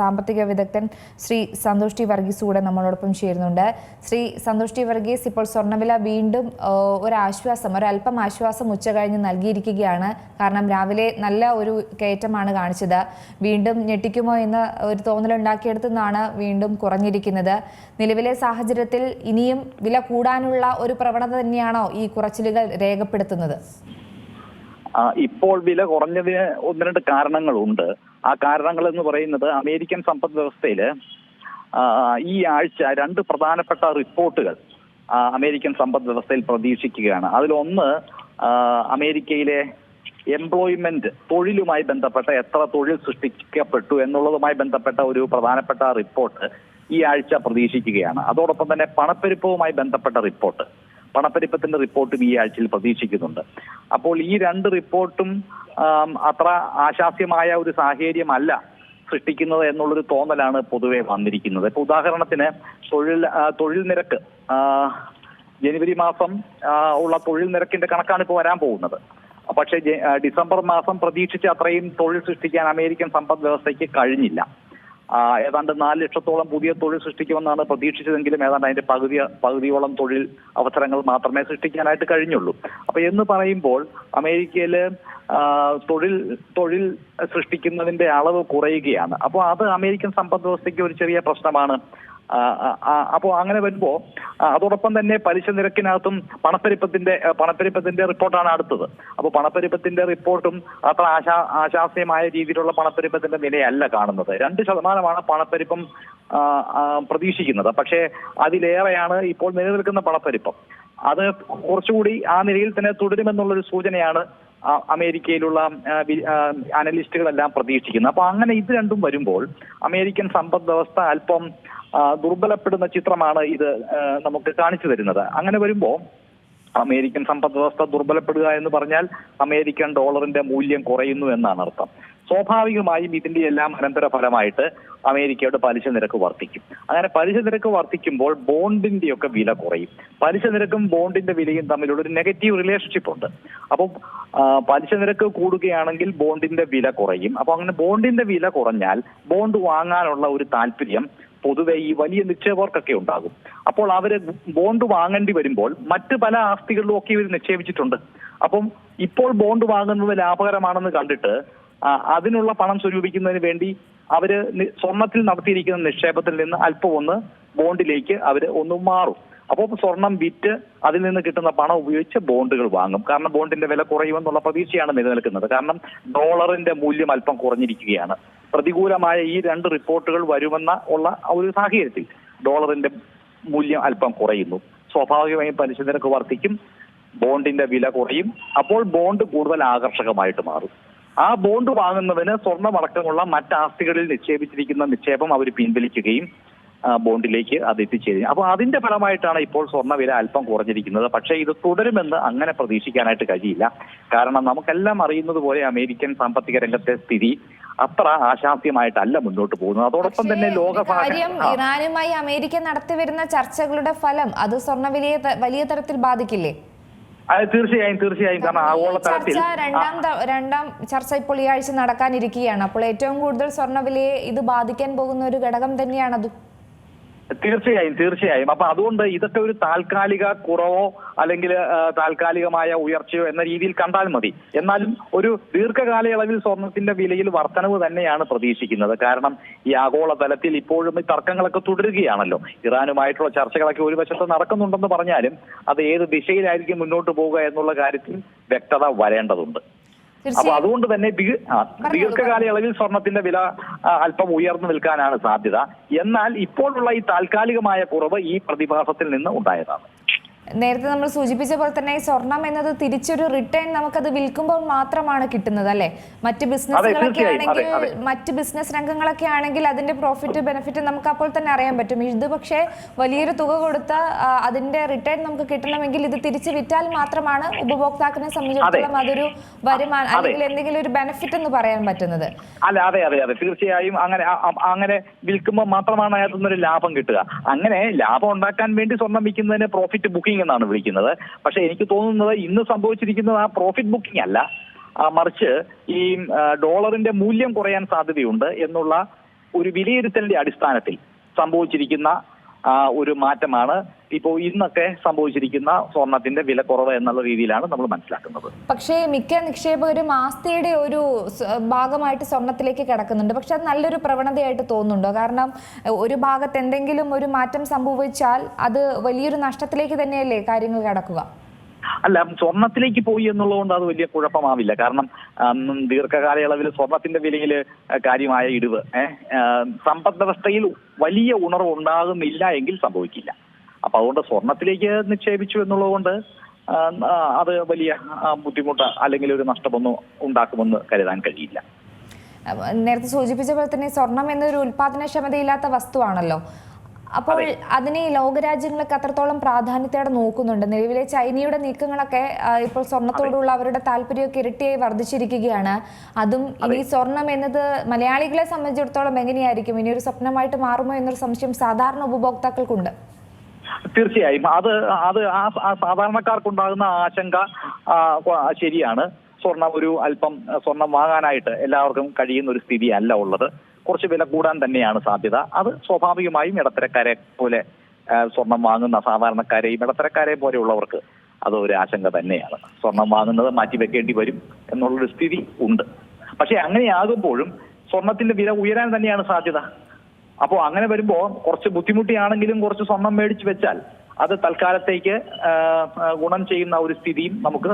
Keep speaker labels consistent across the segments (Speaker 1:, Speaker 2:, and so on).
Speaker 1: സാമ്പത്തിക വിദഗ്ധൻ ശ്രീ സന്തോഷ് ടി വർഗീസ് കൂടെ നമ്മളോടൊപ്പം ചേരുന്നുണ്ട്. ശ്രീ സന്തോഷ് ടി വർഗീസ് ഇപ്പോൾ സ്വർണവില വീണ്ടും ഒരാശ്വാസം ഒരല്പം ആശ്വാസം ഉച്ച കഴിഞ്ഞ് നൽകിയിരിക്കുകയാണ്. കാരണം രാവിലെ നല്ല ഒരു കയറ്റമാണ് കാണിച്ചത്. വീണ്ടും ഞെട്ടിക്കുമോ എന്ന് ഒരു തോന്നലുണ്ടാക്കിയെടുത്തുനിന്നാണ് വീണ്ടും കുറഞ്ഞിരിക്കുന്നത്. നിലവിലെ സാഹചര്യത്തിൽ ഇനിയും വില കൂടാനുള്ള ഒരു പ്രവണത തന്നെയാണോ ഈ കുറച്ചിലുകൾ രേഖപ്പെടുത്തുന്നത്?
Speaker 2: ഇപ്പോൾ വില കുറഞ്ഞതിന് ഒന്ന് രണ്ട് കാരണങ്ങളുണ്ട്. ആ കാരണങ്ങൾ എന്ന് പറയുന്നത് അമേരിക്കൻ സമ്പദ് വ്യവസ്ഥയിൽ ഈ ആഴ്ച രണ്ട് പ്രധാനപ്പെട്ട റിപ്പോർട്ടുകൾ അമേരിക്കൻ സമ്പദ് വ്യവസ്ഥയിൽ പ്രതീക്ഷിക്കുകയാണ്. അതിലൊന്ന് അമേരിക്കയിലെ എംപ്ലോയ്മെന്റ് തൊഴിലുമായി ബന്ധപ്പെട്ട എത്ര തൊഴിൽ സൃഷ്ടിക്കപ്പെട്ടു എന്നുള്ളതുമായി ബന്ധപ്പെട്ട ഒരു പ്രധാനപ്പെട്ട റിപ്പോർട്ട് ഈ ആഴ്ച പ്രതീക്ഷിക്കുകയാണ്. അതോടൊപ്പം തന്നെ പണപ്പെരുപ്പവുമായി ബന്ധപ്പെട്ട റിപ്പോർട്ട്. പണപ്പെരുപ്പത്തിന്റെ റിപ്പോർട്ടും ഈ ആഴ്ചയിൽ പ്രതീക്ഷിക്കുന്നുണ്ട്. അപ്പോൾ ഈ രണ്ട് റിപ്പോർട്ടും അത്ര ആശാസ്യമായ ഒരു സാഹചര്യമല്ല സൃഷ്ടിക്കുന്നത് എന്നുള്ളൊരു തോന്നലാണ് പൊതുവെ വന്നിരിക്കുന്നത്. ഇപ്പൊ ഉദാഹരണത്തിന് തൊഴിൽ തൊഴിൽ നിരക്ക് ജനുവരി മാസം ഉള്ള തൊഴിൽ നിരക്കിന്റെ കണക്കാണ് ഇപ്പോൾ വരാൻ പോകുന്നത്. പക്ഷേ ഡിസംബർ മാസം പ്രതീക്ഷിച്ച അത്രയും തൊഴിൽ സൃഷ്ടിക്കാൻ അമേരിക്കൻ സമ്പദ് വ്യവസ്ഥയ്ക്ക് കഴിഞ്ഞില്ല. ഏതാണ്ട് നാല് ലക്ഷത്തോളം പുതിയ തൊഴിൽ സൃഷ്ടിക്കുമെന്നാണ് പ്രതീക്ഷിച്ചതെങ്കിലും ഏതാണ്ട് അതിന്റെ പകുതി പകുതിയോളം തൊഴിൽ അവസരങ്ങൾ മാത്രമേ സൃഷ്ടിക്കാനായിട്ട് കഴിഞ്ഞുള്ളൂ. അപ്പൊ എന്ന് പറയുമ്പോൾ അമേരിക്കയിൽ ആ, തൊഴിൽ തൊഴിൽ സൃഷ്ടിക്കുന്നതിന്റെ അളവ് കുറയുകയാണ്. അപ്പോൾ അത് അമേരിക്കൻ സമ്പദ് വ്യവസ്ഥയ്ക്ക് ഒരു ചെറിയ പ്രശ്നമാണ്. അപ്പോൾ അങ്ങനെ വരുമ്പോ അതോടൊപ്പം തന്നെ പലിശ നിരക്കിനകത്തും പണപ്പെരുപ്പത്തിന്റെ പണപ്പെരുപ്പത്തിന്റെ റിപ്പോർട്ടാണ് അടുത്തത്. അപ്പോൾ പണപ്പെരുപ്പത്തിന്റെ റിപ്പോർട്ടും അത്ര ആശാ ആശാസ്യമായ രീതിയിലുള്ള പണപ്പെരുപ്പത്തിന്റെ നിലയല്ല കാണുന്നത്. രണ്ട് ശതമാനമാണ് പണപ്പെരുപ്പം പ്രതീക്ഷിക്കുന്നത്. പക്ഷേ അതിലേറെയാണ് ഇപ്പോൾ നിലനിൽക്കുന്ന പണപ്പെരുപ്പം. അത് കുറച്ചുകൂടി ആ നിലയിൽ തന്നെ തുടരുമെന്നുള്ളൊരു സൂചനയാണ് അമേരിക്കയിലുള്ള അനലിസ്റ്റുകളെല്ലാം പ്രതീക്ഷിക്കുന്നത് അപ്പൊ അങ്ങനെ ഇത് രണ്ടും വരുമ്പോൾ അമേരിക്കൻ സമ്പദ് വ്യവസ്ഥ അല്പം ദുർബലപ്പെടുന്ന ചിത്രമാണ് ഇത് നമുക്ക് കാണിച്ചു തരുന്നത്. അങ്ങനെ വരുമ്പോൾ അമേരിക്കൻ സമ്പദ് വ്യവസ്ഥ ദുർബലപ്പെടുക എന്ന് പറഞ്ഞാൽ അമേരിക്കൻ ഡോളറിന്റെ മൂല്യം കുറയുന്നു എന്നാണ് അർത്ഥം. സ്വാഭാവികമായും ഇതിന്റെ എല്ലാം അനന്തര ഫലമായിട്ട് അമേരിക്കയുടെ പലിശ നിരക്ക് വർദ്ധിക്കും. അങ്ങനെ പലിശ നിരക്ക് വർദ്ധിക്കുമ്പോൾ ബോണ്ടിന്റെ ഒക്കെ വില കുറയും. പലിശ നിരക്കും ബോണ്ടിന്റെ വിലയും തമ്മിലുള്ള ഒരു നെഗറ്റീവ് റിലേഷൻഷിപ്പ് ഉണ്ട്. അപ്പം പലിശ നിരക്ക് കൂടുകയാണെങ്കിൽ ബോണ്ടിന്റെ വില കുറയും. അപ്പൊ അങ്ങനെ ബോണ്ടിന്റെ വില കുറഞ്ഞാൽ ബോണ്ട് വാങ്ങാനുള്ള ഒരു താല്പര്യം പൊതുവെ ഈ വലിയ നിക്ഷേപകർക്കൊക്കെ ഉണ്ടാകും. അപ്പോൾ അവർ ബോണ്ട് വാങ്ങേണ്ടി വരുമ്പോൾ മറ്റ് പല ആസ്തികളിലും ഒക്കെ ഇവർ നിക്ഷേപിച്ചിട്ടുണ്ട്. അപ്പം ഇപ്പോൾ ബോണ്ട് വാങ്ങുന്നത് ലാഭകരമാണെന്ന് കണ്ടിട്ട് അതിനുള്ള പണം സ്വരൂപിക്കുന്നതിന് വേണ്ടി അവർ സ്വർണത്തിൽ നടത്തിയിരിക്കുന്ന നിക്ഷേപത്തിൽ നിന്ന് അല്പം ഒന്ന് ബോണ്ടിലേക്ക് അവർ ഒന്ന് മാറും. അപ്പോൾ സ്വർണം വിറ്റ് അതിൽ നിന്ന് കിട്ടുന്ന പണം ഉപയോഗിച്ച് ബോണ്ടുകൾ വാങ്ങും. കാരണം ബോണ്ടിന്റെ വില കുറയുമെന്നുള്ള പ്രതീക്ഷയാണ് നിലനിൽക്കുന്നത്. കാരണം ഡോളറിന്റെ മൂല്യം അല്പം കുറഞ്ഞിരിക്കുകയാണ്. പ്രതികൂലമായ ഈ രണ്ട് റിപ്പോർട്ടുകൾ വരുമെന്ന ഉള്ള ഒരു സാഹചര്യത്തിൽ ഡോളറിന്റെ മൂല്യം അല്പം കുറയുന്നു. സ്വാഭാവികമായും പലിശ നിരക്ക് വർദ്ധിക്കും. ബോണ്ടിന്റെ വില കുറയും. അപ്പോൾ ബോണ്ട് കൂടുതൽ ആകർഷകമായിട്ട് മാറും. ആ ബോണ്ട് വാങ്ങുന്നതിന് സ്വർണമടക്കമുള്ള മറ്റ് ആസ്തികളിൽ നിക്ഷേപിച്ചിരിക്കുന്ന നിക്ഷേപം അവർ പിൻവലിക്കുകയും ബോണ്ടിലേക്ക് അത് എത്തിച്ചേരും അപ്പൊ അതിന്റെ ഫലമായിട്ടാണ് ഇപ്പോൾ സ്വർണവില അല്പം കുറഞ്ഞിരിക്കുന്നത്. പക്ഷേ ഇത് തുടരുമെന്ന് അങ്ങനെ പ്രതീക്ഷിക്കാനായിട്ട് കഴിയില്ല. കാരണം നമുക്കെല്ലാം അറിയുന്നത് പോലെ അമേരിക്കൻ സാമ്പത്തിക രംഗത്തെ സ്ഥിതി അത്ര ആശാസ്യമായിട്ടല്ല മുന്നോട്ട് പോകുന്നത്. അതോടൊപ്പം തന്നെ ലോക
Speaker 1: ഇറാനുമായി അമേരിക്ക നടത്തിവരുന്ന ചർച്ചകളുടെ ഫലം അത് സ്വർണവിലയെ ത- വലിയ തരത്തിൽ ബാധിക്കില്ലേ?
Speaker 2: തീർച്ചയായും തീർച്ചയായും. കാരണം ആഗോള തലത്തിൽ
Speaker 1: രണ്ടാം രണ്ടാം ചർച്ച ഇപ്പോൾ ഈ ആഴ്ച നടക്കാനിരിക്കുകയാണ്. അപ്പോൾ ഏറ്റവും കൂടുതൽ സ്വർണവിലയെ ഇത് ബാധിക്കാൻ പോകുന്ന ഒരു ഘടകം തന്നെയാണ്. അത്
Speaker 2: തീർച്ചയായും തീർച്ചയായും. അപ്പൊ അതുകൊണ്ട് ഇതൊക്കെ ഒരു താൽക്കാലിക കുറവോ അല്ലെങ്കിൽ താൽക്കാലികമായ ഉയർച്ചയോ എന്ന രീതിയിൽ കണ്ടാൽ മതി. എന്നാലും ഒരു ദീർഘകാലയളവിൽ സ്വർണത്തിന്റെ വിലയിൽ വർധനവ് തന്നെയാണ് പ്രതീക്ഷിക്കുന്നത്. കാരണം ഈ ആഗോള തലത്തിൽ ഇപ്പോഴും ഈ തർക്കങ്ങളൊക്കെ തുടരുകയാണല്ലോ. ഇറാനുമായിട്ടുള്ള ചർച്ചകളൊക്കെ ഒരു വശത്ത് നടക്കുന്നുണ്ടെന്ന് പറഞ്ഞാലും അത് ഏത് ദിശയിലായിരിക്കും മുന്നോട്ട് പോവുക എന്നുള്ള കാര്യത്തിൽ വ്യക്തത വരേണ്ടതുണ്ട്. അപ്പൊ അതുകൊണ്ട് തന്നെ ദീർഘകാലയളവിൽ സ്വർണത്തിന്റെ വില അല്പം ഉയർന്നു നിൽക്കാനാണ് സാധ്യത. എന്നാൽ ഇപ്പോഴുള്ള ഈ താൽക്കാലികമായ കുറവ് ഈ പ്രതിഭാസത്തിൽ നിന്ന് ഉണ്ടായതാണ്.
Speaker 1: നേരത്തെ നമ്മൾ സൂചിപ്പിച്ച പോലെ തന്നെ ഈ സ്വർണം എന്നത് തിരിച്ചൊരു റിട്ടേൺ നമുക്കത് വിൽക്കുമ്പോൾ മാത്രമാണ് കിട്ടുന്നത് അല്ലെ? മറ്റ് ബിസിനസ്സുകളൊക്കെ ആണെങ്കിൽ. മറ്റ് ബിസിനസ് രംഗങ്ങളൊക്കെ ആണെങ്കിൽ അതിന്റെ പ്രോഫിറ്റ് ബെനിഫിറ്റ് നമുക്ക് അപ്പോൾ തന്നെ അറിയാൻ പറ്റും. ഇത് പക്ഷേ വലിയൊരു തുക കൊടുത്ത അതിന്റെ റിട്ടേൺ നമുക്ക് കിട്ടണമെങ്കിൽ ഇത് തിരിച്ചു വിറ്റാൽ മാത്രമാണ് ഉപഭോക്താക്കളെ സംബന്ധിച്ചിടത്തോളം അതൊരു വരുമാനം അല്ലെങ്കിൽ എന്തെങ്കിലും ഒരു ബെനിഫിറ്റ് എന്ന് പറയാൻ പറ്റുന്നത്.
Speaker 2: അല്ല അതെ അതെ അതെ. തീർച്ചയായും അങ്ങനെ അങ്ങനെ വിൽക്കുമ്പോൾ മാത്രമാണ് അതിനകത്തുനിന്ന് ഒരു ലാഭം കിട്ടുക. അങ്ങനെ ലാഭം ഉണ്ടാക്കാൻ വേണ്ടി സ്വർണം വിൽക്കുന്നതിന് പ്രോഫിറ്റ് ബുക്കിംഗ് എന്നാണ് വിളിക്കുന്നത്. പക്ഷേ എനിക്ക് തോന്നുന്നത് ഇന്ന് സംഭവിച്ചിരിക്കുന്നത് ആ പ്രോഫിറ്റ് ബുക്കിംഗ് അല്ല. മറിച്ച് ഈ ഡോളറിന്റെ മൂല്യം കുറയാൻ സാധ്യതയുണ്ട് എന്നുള്ള ഒരു വിലയിരുത്തലിന്റെ അടിസ്ഥാനത്തിൽ സംഭവിച്ചിരിക്കുന്ന ഒരു മാറ്റമാണ് ഇപ്പോ ഇന്നൊക്കെ സംഭവിച്ചിരിക്കുന്ന സ്വർണത്തിന്റെ വില കുറവ് എന്നുള്ള രീതിയിലാണ് നമ്മൾ മനസ്സിലാക്കുന്നത്.
Speaker 1: പക്ഷേ മിക്ക നിക്ഷേപകരും ആസ്തിയുടെ ഒരു ഭാഗമായിട്ട് സ്വർണത്തിലേക്ക് കിടക്കുന്നുണ്ട്. പക്ഷെ അത് നല്ലൊരു പ്രവണതയായിട്ട് തോന്നുന്നുണ്ടോ? കാരണം ഒരു ഭാഗത്ത് എന്തെങ്കിലും ഒരു മാറ്റം സംഭവിച്ചാൽ അത് വലിയൊരു നഷ്ടത്തിലേക്ക് തന്നെയല്ലേ കാര്യങ്ങൾ കിടക്കുക?
Speaker 2: അല്ല സ്വർണത്തിലേക്ക് പോയി എന്നുള്ളതുകൊണ്ട് അത് വലിയ കുഴപ്പമാവില്ല. കാരണം ദീർഘകാലയളവിൽ സ്വർണത്തിന്റെ വിലയിൽ കാര്യമായ ഇടിവ് സമ്പദ് വലിയ ഉണർവ് ഉണ്ടാകുന്നില്ല എങ്കിൽ സംഭവിക്കില്ല. അപ്പൊ അതുകൊണ്ട് സ്വർണത്തിലേക്ക് നിക്ഷേപിച്ചു എന്നുള്ളതുകൊണ്ട് അത് വലിയ ബുദ്ധിമുട്ട് അല്ലെങ്കിൽ ഒരു നഷ്ടമൊന്നും ഉണ്ടാക്കുമെന്ന് കരുതാൻ കഴിയില്ല.
Speaker 1: നേരത്തെ സൂചിപ്പിച്ച പോലെ തന്നെ സ്വർണം എന്നൊരു ഉൽപാദനക്ഷമതയില്ലാത്ത വസ്തുവാണല്ലോ. അപ്പോൾ അതിനെ ഈ ലോകരാജ്യങ്ങളൊക്കെ അത്രത്തോളം പ്രാധാന്യത്തോടെ നോക്കുന്നുണ്ട്. നിലവിലെ ചൈനയുടെ നീക്കങ്ങളൊക്കെ ഇപ്പോൾ സ്വർണത്തോടുള്ള അവരുടെ താല്പര്യമൊക്കെ ഇരട്ടിയായി വർദ്ധിച്ചിരിക്കുകയാണ്. അതും ഇനി സ്വർണം എന്നത് മലയാളികളെ സംബന്ധിച്ചിടത്തോളം എങ്ങനെയായിരിക്കും? ഇനി ഒരു സ്വപ്നമായിട്ട് മാറുമോ എന്നൊരു സംശയം സാധാരണ ഉപഭോക്താക്കൾക്കുണ്ട്.
Speaker 2: തീർച്ചയായും. അത് അത് ആ ആ സാധാരണക്കാർക്കുണ്ടാകുന്ന ആശങ്ക ശരിയാണ്. സ്വർണം ഒരു അല്പം സ്വർണം വാങ്ങാനായിട്ട് എല്ലാവർക്കും കഴിയുന്ന ഒരു സ്ഥിതി അല്ല ഉള്ളത്. കുറച്ച് വില കൂടാൻ തന്നെയാണ് സാധ്യത. അത് സ്വാഭാവികമായും ഇടത്തരക്കാരെ പോലെ സ്വർണം വാങ്ങുന്ന സാധാരണക്കാരെയും ഇടത്തരക്കാരെയും പോലെയുള്ളവർക്ക് അത് ഒരു ആശങ്ക തന്നെയാണ്. സ്വർണം വാങ്ങുന്നത് മാറ്റിവെക്കേണ്ടി വരും എന്നുള്ളൊരു സ്ഥിതി ഉണ്ട്. പക്ഷെ അങ്ങനെയാകുമ്പോഴും സ്വർണത്തിന്റെ വില ഉയരാൻ തന്നെയാണ് സാധ്യത. അപ്പോൾ അങ്ങനെ വരുമ്പോൾ കുറച്ച് ബുദ്ധിമുട്ടിയാണെങ്കിലും കുറച്ച് സ്വർണം മേടിച്ചു വെച്ചാൽ അത് തൽക്കാലത്തേക്ക് ഗുണം ചെയ്യുന്ന ഒരു സ്ഥിതിയും നമുക്ക്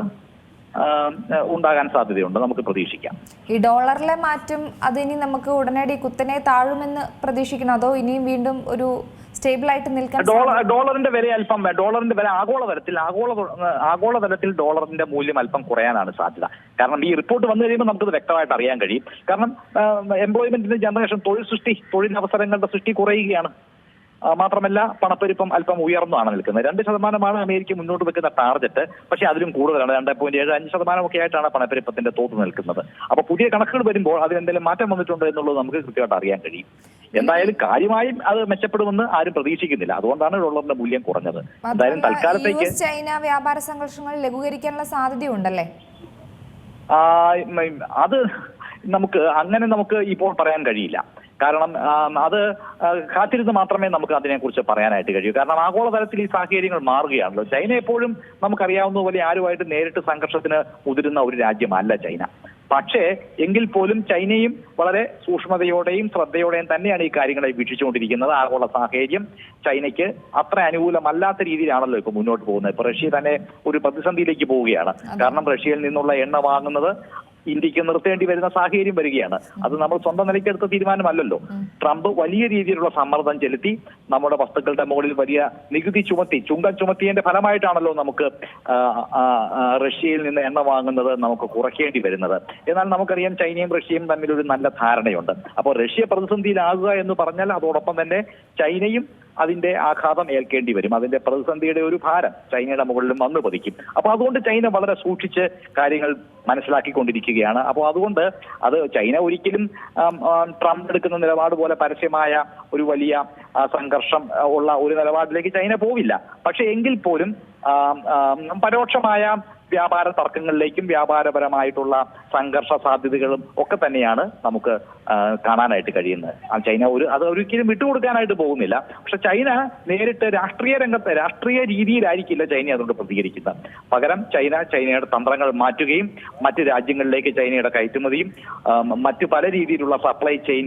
Speaker 2: ഉണ്ടാകാൻ സാധ്യതയുണ്ട്. നമുക്ക് പ്രതീക്ഷിക്കാം.
Speaker 1: ഈ ഡോളറിലെ മാറ്റം അത് ഇനി നമുക്ക് ഉടനടി കുത്തനെ താഴുമെന്ന് പ്രതീക്ഷിക്കണം അതോ ഇനിയും വീണ്ടും ഒരു സ്റ്റേബിൾ ആയിട്ട് നിൽക്കാൻ
Speaker 2: ഡോളറിന്റെ വില അല്പം ഡോളറിന്റെ വില ആഗോളതലത്തിൽ ആഗോള ആഗോളതലത്തിൽ ഡോളറിന്റെ മൂല്യം അല്പം കുറയാനാണ് സാധ്യത. കാരണം ഈ റിപ്പോർട്ട് വന്നു കഴിയുമ്പോൾ നമുക്കത് വ്യക്തമായിട്ട് അറിയാൻ കഴിയും. കാരണം എംപ്ലോയ്മെന്റിന്റെ ജനറേഷൻ തൊഴിൽ സൃഷ്ടി തൊഴിലവസരങ്ങളുടെ സൃഷ്ടി കുറയുകയാണ്. മാത്രമല്ല പണപ്പെരുപ്പം അല്പം ഉയർന്നാണ് നിൽക്കുന്നത്. രണ്ട് ശതമാനമാണ് അമേരിക്ക മുന്നോട്ട് വെക്കുന്ന ടാർഗറ്റ് പക്ഷേ അതിലും കൂടുതലാണ്. രണ്ട് പോയിന്റ് ഏഴ് അഞ്ച് ശതമാനമൊക്കെ ആയിട്ടാണ് പണപ്പെരുപ്പത്തിന്റെ തോത് നിൽക്കുന്നത്. അപ്പൊ പുതിയ കണക്കുകൾ വരുമ്പോൾ അതിനെന്തെങ്കിലും മാറ്റം വന്നിട്ടുണ്ടോ എന്നുള്ളത് നമുക്ക് കൃത്യമായിട്ട് അറിയാൻ കഴിയും. എന്തായാലും കാര്യമായും അത് മെച്ചപ്പെടുമെന്ന് ആരും പ്രതീക്ഷിക്കുന്നില്ല. അതുകൊണ്ടാണ് ഡോളറിന്റെ മൂല്യം കുറഞ്ഞത്. എന്തായാലും തൽക്കാലത്തേക്ക്
Speaker 1: ചൈന വ്യാപാര സംഘർഷങ്ങൾ ലഘൂകരിക്കാനുള്ള സാധ്യതയുണ്ടല്ലേ?
Speaker 2: അത് നമുക്ക് അങ്ങനെ നമുക്ക് ഇപ്പോൾ പറയാൻ കഴിയില്ല. കാരണം അത് കാത്തിരുന്ന് മാത്രമേ നമുക്ക് അതിനെക്കുറിച്ച് പറയാനായിട്ട് കഴിയൂ. കാരണം ആഗോളതലത്തിൽ ഈ സാഹചര്യങ്ങൾ മാറുകയാണല്ലോ. ചൈന എപ്പോഴും നമുക്കറിയാവുന്ന പോലെ ആരുമായിട്ട് നേരിട്ട് സംഘർഷത്തിന് ഉതിരുന്ന ഒരു രാജ്യമല്ല ചൈന. പക്ഷേ എങ്കിൽ പോലും ചൈനയും വളരെ സൂക്ഷ്മതയോടെയും ശ്രദ്ധയോടെയും തന്നെയാണ് ഈ കാര്യങ്ങളെ വീക്ഷിച്ചുകൊണ്ടിരിക്കുന്നത്. ആഗോള സാഹചര്യം ചൈനയ്ക്ക് അത്ര അനുകൂലമല്ലാത്ത രീതിയിലാണല്ലോ ഇപ്പൊ മുന്നോട്ട് പോകുന്നത്. ഇപ്പൊ റഷ്യ തന്നെ ഒരു പ്രതിസന്ധിയിലേക്ക് പോവുകയാണ്. കാരണം റഷ്യയിൽ നിന്നുള്ള എണ്ണ വാങ്ങുന്നത് ഇന്ത്യയ്ക്ക് നിർത്തേണ്ടി വരുന്ന സാഹചര്യം വരികയാണ്. അത് നമ്മൾ സ്വന്തം നിലയ്ക്കെടുത്ത തീരുമാനമല്ലല്ലോ. ട്രംപ് വലിയ രീതിയിലുള്ള സമ്മർദ്ദം ചെലുത്തി നമ്മുടെ വസ്തുക്കളുടെ മുകളിൽ വലിയ നികുതി ചുമത്തി ചുങ്കം ചുമത്തിയതിന്റെ ഫലമായിട്ടാണല്ലോ നമുക്ക് റഷ്യയിൽ നിന്ന് എണ്ണ വാങ്ങുന്നത് നമുക്ക് കുറയ്ക്കേണ്ടി വരുന്നത്. എന്നാൽ നമുക്കറിയാം ചൈനയും റഷ്യയും തമ്മിൽ ഒരു നല്ല ധാരണയുണ്ട്. അപ്പോൾ റഷ്യ പ്രതിസന്ധിയിലാകുക എന്ന് പറഞ്ഞാൽ അതോടൊപ്പം തന്നെ ചൈനയും അതിന്റെ ആഘാതം ഏൽക്കേണ്ടി വരും. അതിന്റെ പ്രതിസന്ധിയുടെ ഒരു ഭാരം ചൈനയുടെ മുകളിലും വന്നു പതിക്കും. അപ്പൊ അതുകൊണ്ട് ചൈന വളരെ സൂക്ഷിച്ച് കാര്യങ്ങൾ മനസ്സിലാക്കിക്കൊണ്ടിരിക്കുകയാണ്. അപ്പോൾ അതുകൊണ്ട് അത് ചൈന ഒരിക്കലും ട്രംപ് എടുക്കുന്ന നിലപാട് പോലെ പരസ്യമായ ഒരു വലിയ സംഘർഷം ഉള്ള ഒരു നിലപാടിലേക്ക് ചൈന പോവില്ല. പക്ഷെ എങ്കിൽ പോലും പരോക്ഷമായ വ്യാപാര തർക്കങ്ങളിലേക്കും വ്യാപാരപരമായിട്ടുള്ള സംഘർഷ സാധ്യതകളും ഒക്കെ തന്നെയാണ് നമുക്ക് കാണാനായിട്ട് കഴിയുന്നത്. ചൈന ഒരു അത് ഒരിക്കലും വിട്ടുകൊടുക്കാനായിട്ട് പോകുന്നില്ല. പക്ഷെ ചൈന നേരിട്ട് രാഷ്ട്രീയ രംഗത്ത് രാഷ്ട്രീയ രീതിയിലായിരിക്കില്ല ചൈന അതുകൊണ്ട് പ്രതികരിക്കുന്നത്. പകരം ചൈന ചൈനയുടെ തന്ത്രങ്ങൾ മാറ്റുകയും മറ്റ് രാജ്യങ്ങളിലേക്ക് ചൈനയുടെ കയറ്റുമതിയും മറ്റു പല രീതിയിലുള്ള സപ്ലൈ ചെയിൻ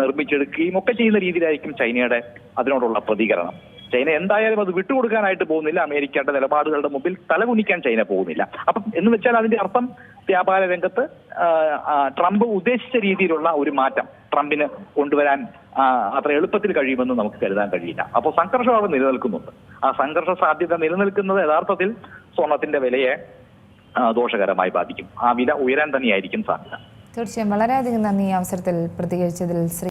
Speaker 2: നിർമ്മിച്ചെടുക്കുകയും ഒക്കെ ചെയ്യുന്ന രീതിയിലായിരിക്കും ചൈനയുടെ അതിനോടുള്ള പ്രതികരണം. ചൈന എന്തായാലും അത് വിട്ടുകൊടുക്കാനായിട്ട് പോകുന്നില്ല. അമേരിക്കയുടെ നിലപാടുകളുടെ മുമ്പിൽ തലകുനിക്കാൻ ചൈന പോകുന്നില്ല. അപ്പം എന്ന് വെച്ചാൽ അതിന്റെ അർത്ഥം വ്യാപാര രംഗത്ത് ട്രംപ് ഉദ്ദേശിച്ച രീതിയിലുള്ള ഒരു മാറ്റം ട്രംപിന് കൊണ്ടുവരാൻ അത്ര എളുപ്പത്തിൽ കഴിയുമെന്ന് നമുക്ക് കരുതാൻ കഴിയില്ല. അപ്പോൾ സംഘർഷം അവിടെ നിലനിൽക്കുന്നുണ്ട്. ആ സംഘർഷ സാധ്യത നിലനിൽക്കുന്നത് യഥാർത്ഥത്തിൽ സ്വർണത്തിന്റെ വിലയെ ദോഷകരമായി ബാധിക്കും. ആ വില ഉയരാൻ തന്നെയായിരിക്കും സാധ്യത.
Speaker 1: തീർച്ചയായും. വളരെയധികം നന്ദി അവസരത്തിൽ പ്രതികരിച്ചതിൽ ശ്രീ